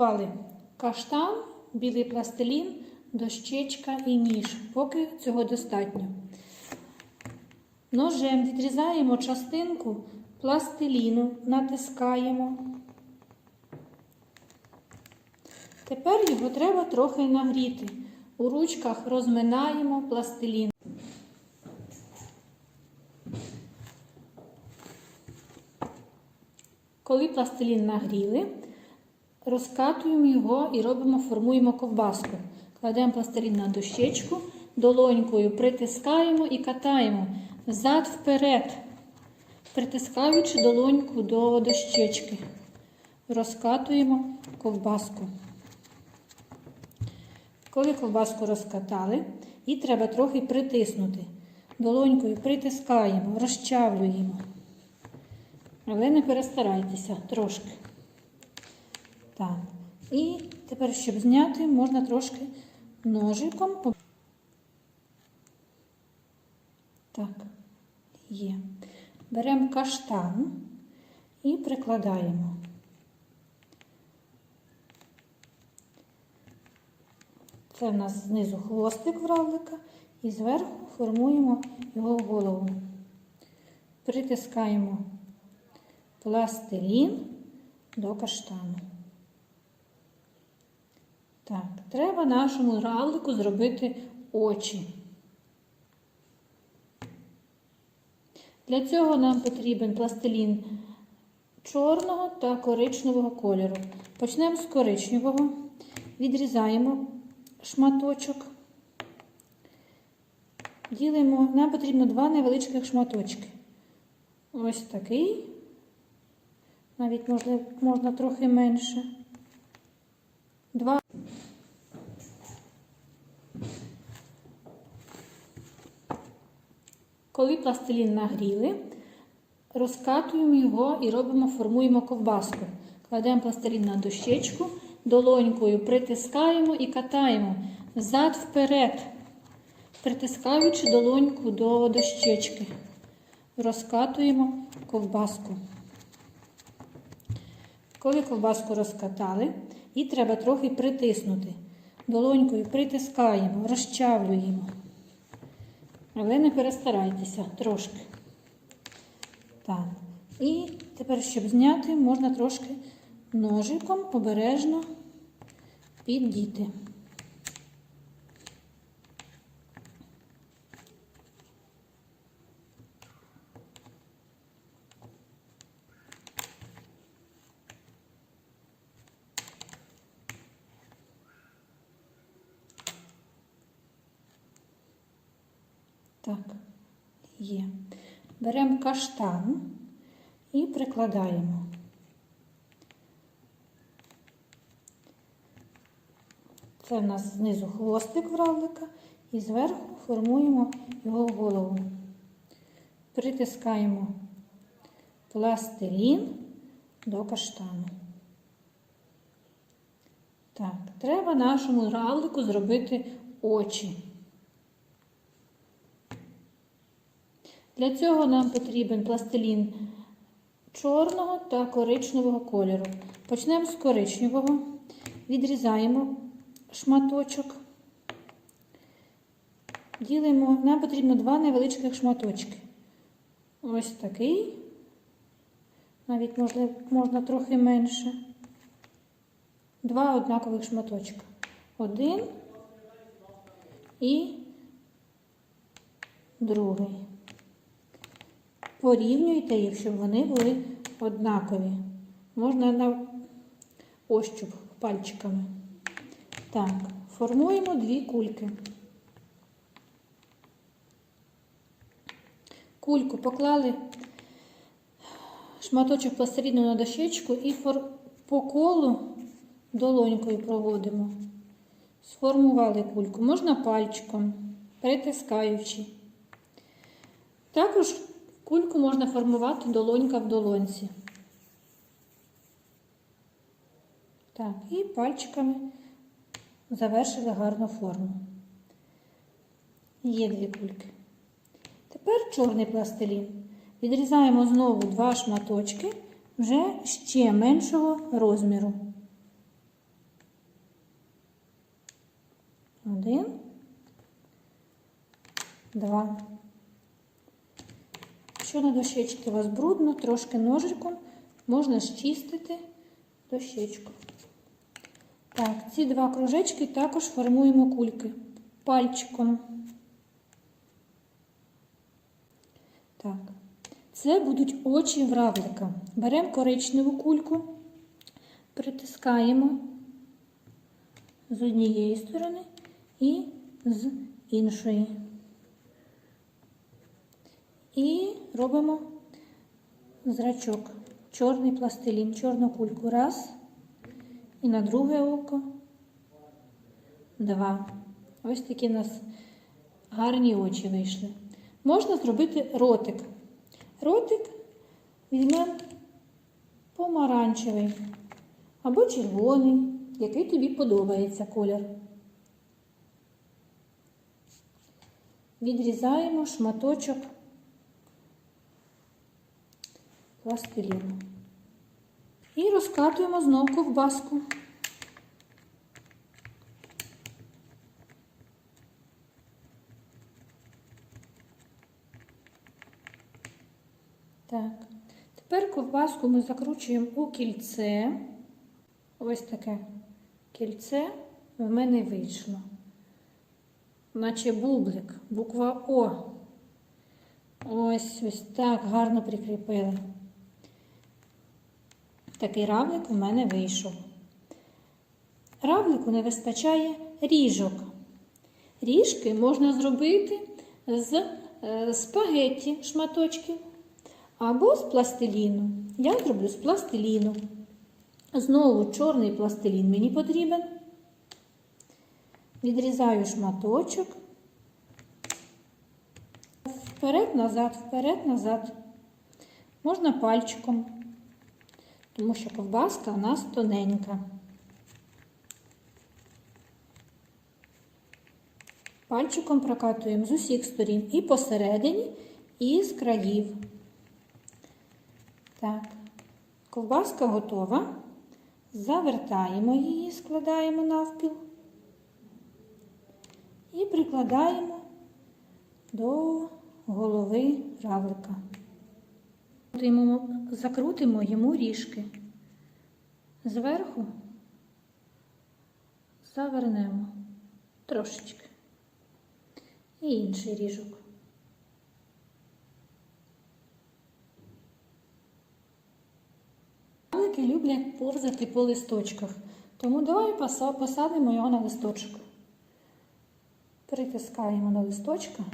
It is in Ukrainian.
приготували каштан, білий пластилін, дощечка і ніж. Поки цього достатньо. Ножем відрізаємо частинку пластиліну, натискаємо. Тепер його треба трохи нагріти. У ручках розминаємо пластилін. Коли пластилін нагріли, розкатуємо його і робимо, формуємо ковбаску. Кладемо пластилін на дощечку, долонькою притискаємо і катаємо взад вперед, притискаючи долоньку до дощечки. Розкатуємо ковбаску. Коли ковбаску розкатали, її треба трохи притиснути. Долонькою притискаємо, розчавлюємо. Але не перестарайтеся трошки. Так. І тепер, щоб зняти, можна трошки ножиком. Так, є. Беремо каштан і прикладаємо. Це в нас знизу хвостик вравлика і зверху формуємо його голову. Притискаємо пластилін до каштану. Так, треба нашому равлику зробити очі. Для цього нам потрібен пластилін чорного та коричневого кольору. Почнемо з коричневого, відрізаємо шматочок. Ділимо, нам потрібно два невеличких шматочки. Ось такий. Навіть можна, можна трохи менше. Два. Коли пластилін нагріли, розкатуємо його і робимо, формуємо ковбаску. Кладемо пластилін на дощечку, долонькою притискаємо і катаємо взад вперед, притискаючи долоньку до дощечки. Розкатуємо ковбаску. Коли ковбаску розкатали, її треба трохи притиснути. Долонькою притискаємо, розчавлюємо. Але не перестарайтеся трошки. Так. І тепер, щоб зняти, можна трошки ножиком обережно піддіти. Так, є. Беремо каштан і прикладаємо. Це в нас знизу хвостик вравлика і зверху формуємо його голову. Притискаємо пластилін до каштану. Так, треба нашому равлику зробити очі. Для цього нам потрібен пластилін чорного та коричневого кольору. Почнемо з коричневого, відрізаємо шматочок, ділимо, нам потрібно два невеличких шматочки. Ось такий, навіть можна, можна трохи менше. Два однакових шматочка. Один і другий. Порівнюйте їх, щоб вони були однакові. Можна на ощуп пальчиками. Так, формуємо дві кульки. Кульку поклали шматочок пластиліну на дощечку і по колу долонькою проводимо. Сформували кульку. Можна пальчиком, притискаючи. Також Пульку можна формувати долонька в долонці. Так, і пальчиками завершили гарну форму. Є дві кульки. Тепер чорний пластилін. Відрізаємо знову два шматочки вже ще меншого розміру. Один, два. Якщо на дощечці у вас брудно, трошки ножиком можна щистити дощечку. Так, ці два кружечки також формуємо кульки пальчиком. Так, це будуть очі вравлика. Беремо коричневу кульку, притискаємо з однієї сторони і з іншої. І робимо зрачок, чорний пластилін, чорну кульку. Раз. І на друге око. Два. Ось такі у нас гарні очі вийшли. Можна зробити ротик. Ротик візьмемо помаранчевий або червоний, який тобі подобається колір. Відрізаємо шматочок пластиліну. І розкатуємо знов ковбаску. Так, тепер ковбаску ми закручуємо у кільце. Ось таке кільце в мене вийшло. Наче бублик, буква О. Ось ось так гарно прикріпили. Такий равлик у мене вийшов. Равлику не вистачає ріжок. Ріжки можна зробити з е, спагетті шматочків або з пластиліну. Я зроблю з пластиліну. Знову чорний пластилін мені потрібен. Відрізаю шматочок. Вперед, назад, вперед, назад. Можна пальчиком, тому що ковбаска у нас тоненька. Пальчиком прокатуємо з усіх сторін і посередині, і з країв. Так, ковбаска готова. Завертаємо її, складаємо навпіл і прикладаємо до голови равлика. Закрутимо, закрутимо йому ріжки. Зверху завернемо трошечки. І інший ріжок. Равлики люблять повзати по листочках, тому давай посадимо його на листочок. Притискаємо до листочка.